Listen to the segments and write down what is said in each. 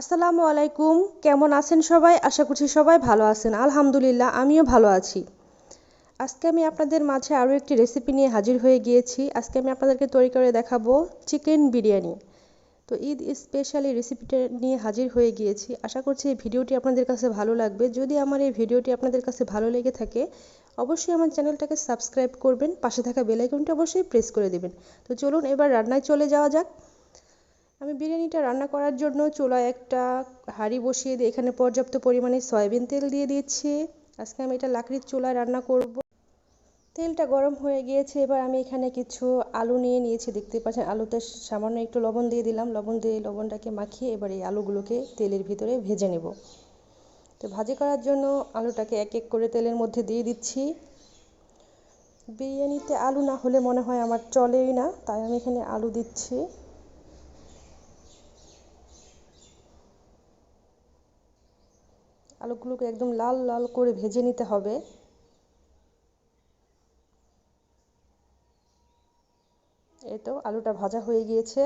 আসসালামু আলাইকুম। কেমন আছেন সবাই? আশা করছি সবাই ভালো আছেন। আলহামদুলিল্লাহ, আমিও ভালো আছি। আজকে আমি আপনাদের মাঝে আরও একটি রেসিপি নিয়ে হাজির হয়ে গিয়েছি। আজকে আমি আপনাদেরকে তৈরি করে দেখাবো চিকেন বিরিয়ানি। তো ঈদ স্পেশাল রেসিপিটা নিয়ে হাজির হয়ে গিয়েছি। আশা করছি এই ভিডিওটি আপনাদের কাছে ভালো লাগবে। যদি আমার এই ভিডিওটি আপনাদের কাছে ভালো লেগে থাকে, অবশ্যই আমার চ্যানেলটাকে সাবস্ক্রাইব করবেন। পাশে থাকা বেলাইকনটি অবশ্যই প্রেস করে দেবেন। তো চলুন এবার রান্নায় চলে যাওয়া যাক। আমি বিরিয়ানিটা রান্না করার জন্য চুলায় একটা হাঁড়ি বসিয়ে দিয়ে এখানে পর্যাপ্ত পরিমাণে সয়াবিন তেল দিয়ে দিচ্ছি আজকে আমি এটা লাকড়ির চুলায় রান্না করব। তেলটা গরম হয়ে গিয়েছে, এবার আমি এখানে কিছু আলু নিয়ে নিয়েছি। দেখতে পাচ্ছেন, আলুতে সামান্য একটু লবণ দিয়ে দিলাম। লবণ দিয়ে লবণটাকে মাখিয়ে এবার এই আলুগুলোকে তেলের ভিতরে ভেজে নেব। তো ভাজি করার জন্য আলুটাকে এক এক করে তেলের মধ্যে দিয়ে দিচ্ছি। বিরিয়ানিতে আলু না হলে মনে হয় আমার চলেই না, তাই আমি এখানে আলু দিচ্ছি। আলুগুলোকে একদম লাল লাল করে ভেজে নিতে হবে। এই তো আলুটা ভাজা হয়ে গিয়েছে।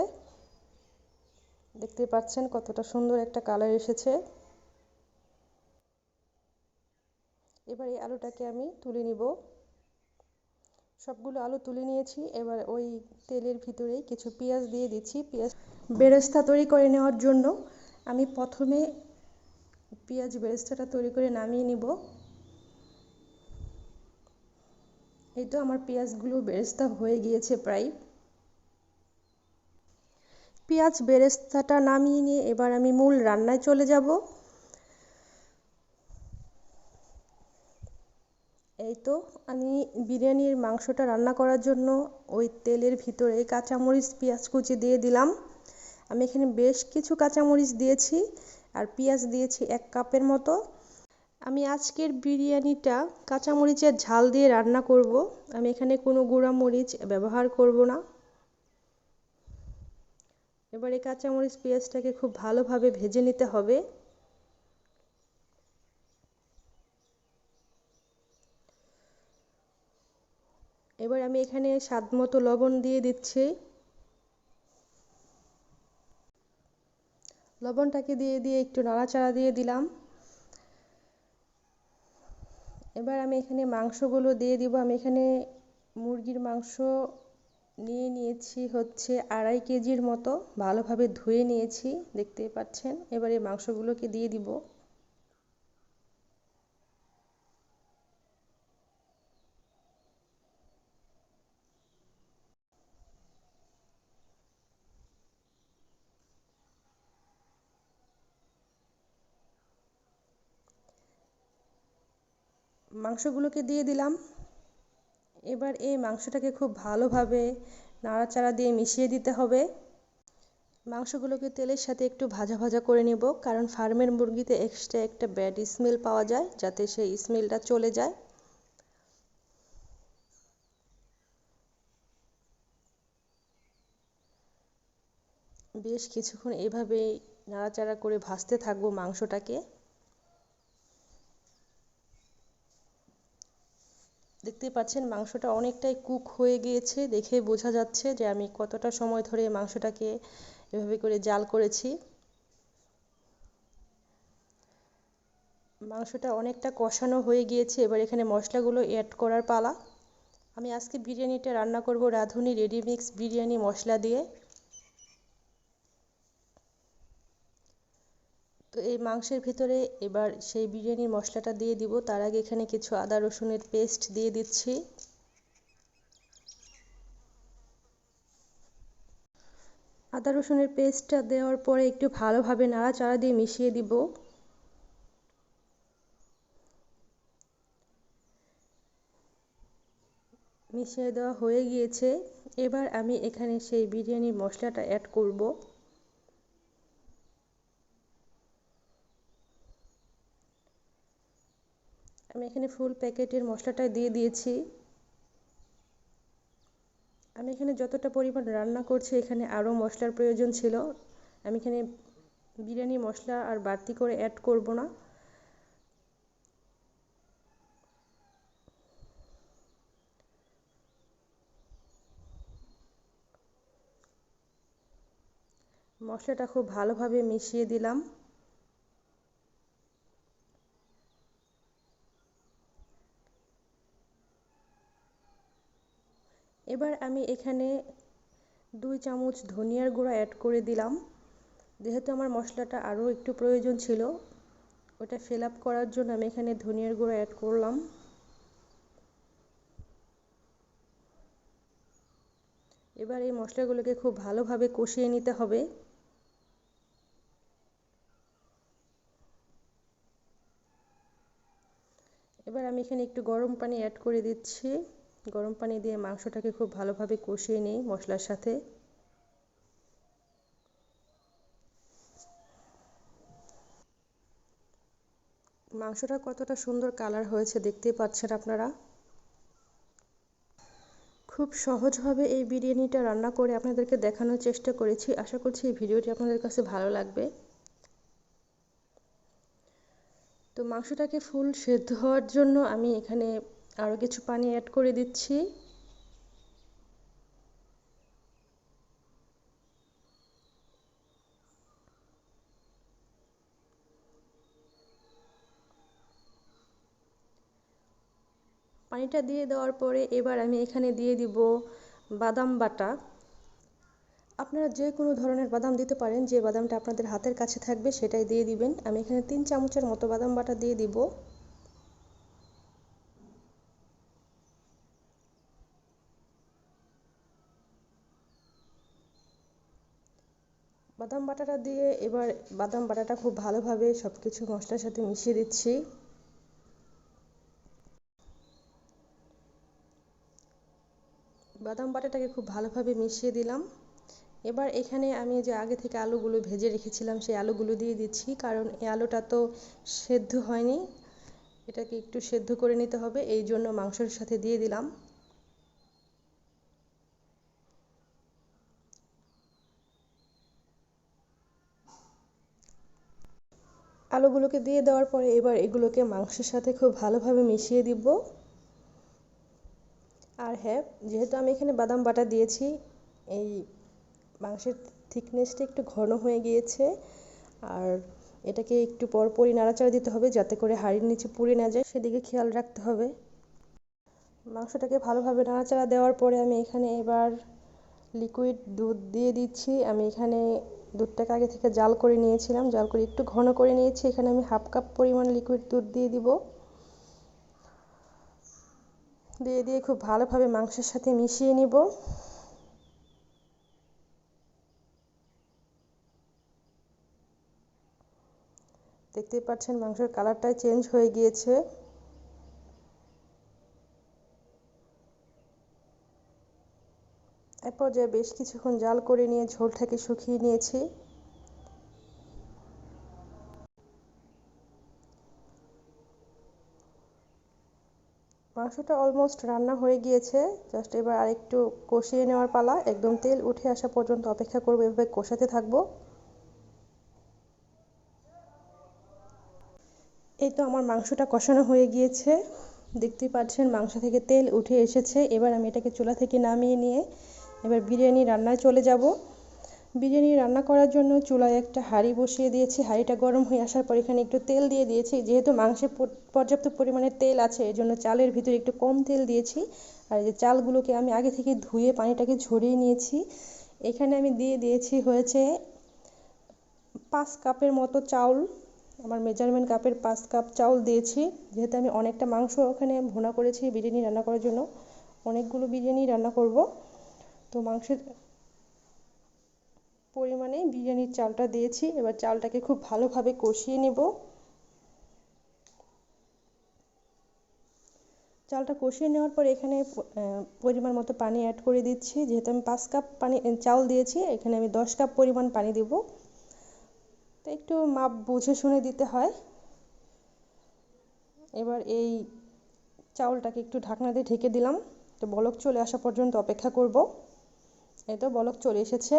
দেখতে পাচ্ছেন কতটা সুন্দর একটা কালার এসেছে। এবার এই আলুটাকে আমি তুলে নিব। সবগুলো আলু তুলে নিয়েছি। এবার ওই তেলের ভিতরেই কিছু পেঁয়াজ দিয়ে দিচ্ছি। পেঁয়াজ বেরেস্তা তৈরি করে নেওয়ার জন্য আমি প্রথমে পেঁয়াজ বেরেস্তাটা তৈরি করে নামিয়ে নিব। এই তো আমার পেঁয়াজগুলো বেরেস্তা হয়ে গিয়েছে প্রায়। পেঁয়াজ বেরেস্তাটা নামিয়ে নিয়ে এবার আমি মূল রান্নায় চলে যাব। এই তো আমি বিরিয়ানির মাংসটা রান্না করার জন্য ওই তেলের ভিতরে কাঁচামরিচ, পেঁয়াজ কুচি দিয়ে দিলাম। আমি এখানে বেশ কিছু কাঁচামরিচ দিয়েছি। আর পেঁয়াজ দিয়েছি এক কাপের মতো। আমি আজকের বিরিয়ানিটা কাঁচামরিচের ঝাল দিয়ে রান্না করব। আমি এখানে কোনো গুঁড়া মরিচ ব্যবহার করব না। এবার কাঁচামরিচ পেঁয়াজটাকে খুব ভালোভাবে ভেজে নিতে হবে। এবার আমি এখানে স্বাদ মতো লবণ দিয়ে দিচ্ছি। লবণটাকে দিয়ে দিয়ে একটু নাড়াচাড়া দিয়ে দিলাম। এবার আমি এখানে মাংসগুলো দিয়ে দিব। আমি এখানে মুরগির মাংস নিয়ে নিয়েছি হচ্ছে আড়াই কেজির মতো। ভালোভাবে ধুয়ে নিয়েছি, দেখতেই পাচ্ছেন। এবার এই মাংসগুলোকে দিয়ে দিব। মাংসগুলোকে দিয়ে দিলাম। এবার এই মাংসটাকে খুব ভালোভাবে নাড়াচাড়া দিয়ে মিশিয়ে দিতে হবে। মাংসগুলোকে তেলের সাথে একটু ভাজা ভাজা করে নেব, কারণ ফার্মের মুরগিতে এক্সট্রা একটা ব্যাড স্মেল পাওয়া যায়, যাতে সেই স্মেলটা চলে যায়। বেশ কিছুক্ষণ এভাবেই নাড়াচাড়া করে ভাজতে থাকব মাংসটাকে। দেখতে পাচ্ছেন মাংসটা অনেকটাই কুক হয়ে গিয়েছে দেখে বোঝা যাচ্ছে যে আমি কতটা সময় ধরে মাংসটাকে এভাবে করে জাল করেছি। মাংসটা অনেকটা কষানো হয়ে গিয়েছে, এবার এখানে মশলাগুলো অ্যাড করার পালা। আমি আজকে বিরিয়ানিটা রান্না করব রাঁধুনি রেডিমিক্স বিরিয়ানি মশলা দিয়ে। তো এই মাংসের ভিতরে এবার সেই বিরিয়ানির মশলাটা দিয়ে দিব। তার আগে এখানে কিছু আদা, রসুনের পেস্ট দিয়ে দিচ্ছি। আদা, রসুনের পেস্টটা দেওয়ার পরে একটু ভালোভাবে নাড়াচাড়া দিয়ে মিশিয়ে দিব। মিশিয়ে দেওয়া হয়ে গিয়েছে। এবার আমি এখানে সেই বিরিয়ানির মশলাটা অ্যাড করব। আমি এখানে ফুল প্যাকেটের মশলাটা দিয়ে দিয়েছি। আমি এখানে যতটা পরিমাণ রান্না করছি, এখানে আরও মশলার প্রয়োজন ছিল। আমি এখানে বিরিয়ানি, মশলা আর বাড়তি করে অ্যাড করব না। মশলাটা খুব ভালোভাবে মিশিয়ে দিলাম। এবার আমি এখানে দুই চামচ ধনিয়ার গুঁড়া অ্যাড করে দিলাম। যেহেতু আমার মশলাটা আরও একটু প্রয়োজন ছিল, ওটা ফিল আপ করার জন্য আমি এখানে ধনিয়ার গুঁড়া অ্যাড করলাম। এবার এই মশলাগুলোকে খুব ভালোভাবে কষিয়ে নিতে হবে। এবার আমি এখানে একটু গরম পানি অ্যাড করে দিচ্ছি। গরম পানি দিয়ে মাংসটাকে খুব ভালোভাবে কষিয়ে নিই মশলার সাথে। মাংসটা কতটা সুন্দর কালার হয়েছে দেখতেই পাচ্ছেন আপনারা। খুব সহজভাবে এই বিরিয়ানিটা রান্না করে আপনাদেরকে দেখানোর চেষ্টা করেছি। আশা করছি এই ভিডিওটি আপনাদের কাছে ভালো লাগবে। তো মাংসটাকে ফুল সেদ্ধ হওয়ার জন্য আমি এখানে আরও কিছু পানি অ্যাড করে দিচ্ছি। পানিটা দিয়ে দেওয়ার পরে এবার আমি এখানে দিয়ে দিব বাদাম বাটা। আপনারা যে কোনো ধরনের বাদাম দিতে পারেন, যে বাদামটা আপনাদের হাতের কাছে থাকবে সেটাই দিয়ে দিবেন। আমি এখানে তিন চামচের মতো বাদাম বাটা দিয়ে দিব। বাদাম বাটাটা দিয়ে এবার বাদাম বাটাটা খুব ভালোভাবে সব কিছু মশলার সাথে মিশিয়ে দিচ্ছি। বাদাম বাটাটাকে খুব ভালোভাবে মিশিয়ে দিলাম। এবার এখানে আমি যে আগে থেকে আলুগুলো ভেজে রেখেছিলাম, সেই আলুগুলো দিয়ে দিচ্ছি, কারণ এই আলুটা তো সেদ্ধ হয়নি। এটাকে একটু সেদ্ধ করে নিতে হবে, এই জন্য মাংসের সাথে দিয়ে দিলাম। আলুগুলোকে দিয়ে দেওয়ার পরে এবার এগুলোকে মাংসের সাথে খুব ভালোভাবে মিশিয়ে দিব। আর হ্যাঁ যেহেতু আমি এখানে বাদাম বাটা দিয়েছি, এই মাংসের থিকনেসটা একটু ঘন হয়ে গিয়েছে, আর এটাকে একটু পরপরই নাড়াচাড়া দিতে হবে যাতে করে হাঁড়ির নিচে পুড়ে না যায়, সেদিকে খেয়াল রাখতে হবে। মাংসটাকে ভালোভাবে নাড়াচাড়া দেওয়ার পরে আমি এখানে এবার লিকুইড দুধ দিয়ে দিচ্ছি। আমি এখানে দুধটাকে আগে থেকে জাল করে নিয়েছিলাম। জাল করে একটু ঘন করে নিয়েছি। এখানে আমি হাফ কাপ পরিমাণ লিকুইড দুধ দিয়ে দিব। দিয়ে দিয়ে খুব ভালোভাবে মাংসের সাথে মিশিয়ে নিব। দেখতেই পাচ্ছেন মাংসের কালারটাই চেঞ্জ হয়ে গিয়েছে। এ পর্যায়ে বেশ কিছুক্ষণ জাল করে নিয়ে ঝোলটাকে শুকিয়ে নিয়েছি। মাংসটা অলমোস্ট রান্না হয়ে গিয়েছে। জাস্ট এবার আরেকটু কষিয়ে নেওয়ার পালা। একদম তেল উঠে আসা পর্যন্ত অপেক্ষা করব, এভাবে কষাতে থাকব। এই তো আমার মাংসটা কষানো হয়ে গিয়েছে। দেখতেই পাচ্ছেন মাংস থেকে তেল উঠে এসেছে। এবার আমি এটাকে চুলা থেকে নামিয়ে নিয়ে এবার বিরিয়ানি রান্নায় চলে যাব। বিরিয়ানি রান্না করার জন্য চুলায় একটা হাঁড়ি বসিয়ে দিয়েছি। হাঁড়িটা গরম হয়ে আসার পর এখানে একটু তেল দিয়ে দিয়েছি। যেহেতু মাংসে পর্যাপ্ত পরিমাণে তেল আছে এই জন্য চালের ভিতরে একটু কম তেল দিয়েছি। আর এই যে চালগুলোকে আমি আগে থেকে ধুয়ে পানিটাকে ঝরিয়ে নিয়েছি। এখানে আমি দিয়ে দিয়েছি হয়েছে পাঁচ কাপের মতো চাউল। আমার মেজারমেন্ট কাপের পাঁচ কাপ চাউল দিয়েছি। যেহেতু আমি অনেকটা মাংস ওখানে ভুনা করেছি বিরিয়ানি রান্না করার জন্য, অনেকগুলো বিরিয়ানি রান্না করব। তো মাংসের পরিমাণে বিরিয়ানির চালটা দিয়েছি। এবার চালটাকে খুব ভালোভাবে কষিয়ে নেব। চালটা কষিয়ে নেওয়ার পর এখানে পরিমাণ মতো পানি অ্যাড করে দিচ্ছি। যেহেতু আমি পাঁচ কাপ পানি চাল দিয়েছি, এখানে আমি দশ কাপ পরিমাণ পানি দেব। তো একটু মাপ বুঝে শুনে দিতে হয়। এবার এই চাউলটাকে একটু ঢাকনা দিয়ে ঢেকে দিলাম। তো বলক চলে আসা পর্যন্ত অপেক্ষা করব। এই তো বলক চলে এসেছে।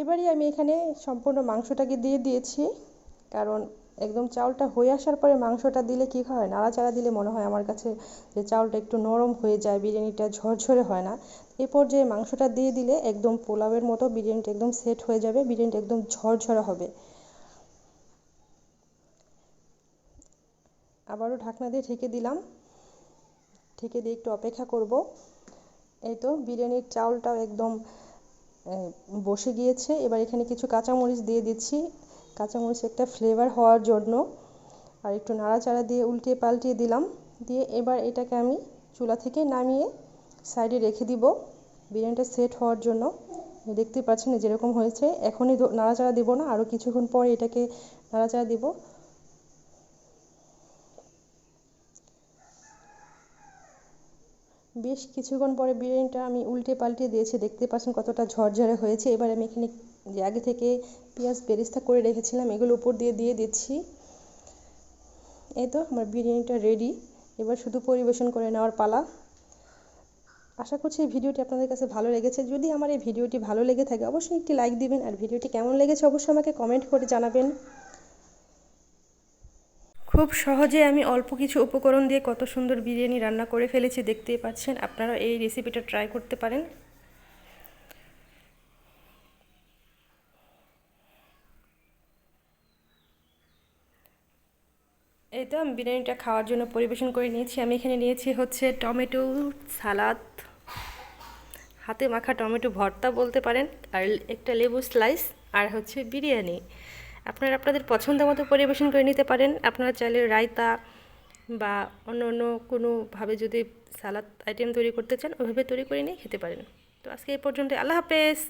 এবারই আমি এখানে সম্পূর্ণ মাংসটাকে দিয়ে দিয়েছি, কারণ একদম চাউলটা হয়ে আসার পরে মাংসটা দিলে কি হয়, নাড়াচাড়া দিলে মনে হয় আমার কাছে যে চাউলটা একটু নরম হয়ে যায়, বিরিয়ানিটা ঝরঝরে হয় না। এ পর্যায়ে মাংসটা দিয়ে দিলে একদম পোলাওয়ের মতো বিরিয়ানিটা একদম সেট হয়ে যাবে, বিরিয়ানিটা একদম ঝরঝরে হবে। আবারও ঢাকনা দিয়ে ঢেকে দিলাম। ঢেকে দিয়ে একটু অপেক্ষা করব। এই তো বিরিয়ানির চাউলটাও একদম বসে গিয়েছে। এবার এখানে কিছু কাঁচামরিচ দিয়ে দিচ্ছি। কাঁচামরিচ একটা ফ্লেভার হওয়ার জন্য। আর একটু নাড়াচাড়া দিয়ে উল্টিয়ে পাল্টিয়ে দিলাম। দিয়ে এবার এটাকে আমি চুলা থেকে নামিয়ে সাইডে রেখে দিব। বিরিয়ানিটা সেট হওয়ার জন্য। দেখতে পাচ্ছেন যেরকম হয়েছে। এখনই নাড়াচাড়া দিব না। আরও কিছুক্ষণ পরে এটাকে নাড়াচাড়া দিব। বেশ কিছুক্ষণ পরে বিরিয়ানিটা আমি উল্টে পাল্টে দিয়েছি। দেখতে পাচ্ছেন কতটা ঝরঝরে হয়েছে। এবার আমি এখানে যে আগে থেকে পেঁয়াজ বেরেস্তা করে রেখেছিলাম। এগুলো উপর দিয়ে দিয়ে দিচ্ছি। এই তো আমার বিরিয়ানিটা রেডি এবার শুধু পরিবেশন করে নেওয়ার পালা। আশা করছি এই ভিডিওটি আপনাদের কাছে ভালো লেগেছে। যদি আমার এই ভিডিওটি ভালো লেগে থাকে, অবশ্যই একটি লাইক দিবেন। আর ভিডিওটি কেমন লেগেছে অবশ্যই আমাকে কমেন্ট করে জানাবেন। খুব সহজে আমি অল্প কিছু উপকরণ দিয়ে কত সুন্দর বিরিয়ানি রান্না করে ফেলেছি দেখতেই পাচ্ছেন। আপনারা এই রেসিপিটা ট্রাই করতে পারেন। এই তো আমি বিরিয়ানিটা খাওয়ার জন্য পরিবেশন করে নিয়েছি। আমি এখানে নিয়েছি হচ্ছে টমেটো সালাদ। হাতে মাখা টমেটো ভর্তা বলতে পারেন, আর একটা লেবু স্লাইস আর হচ্ছে বিরিয়ানি। আপনারা আপনাদের পছন্দ মতো পরিবেশন করে নিতে পারেন। আপনারা চাইলে রায়তা বা অন্য অন্য কোনোভাবে যদি সালাদ আইটেম তৈরি করতে চান, ওইভাবে তৈরি করে নিয়ে খেতে পারেন। তো আজকে এই পর্যন্ত আল্লাহ হাফেজ।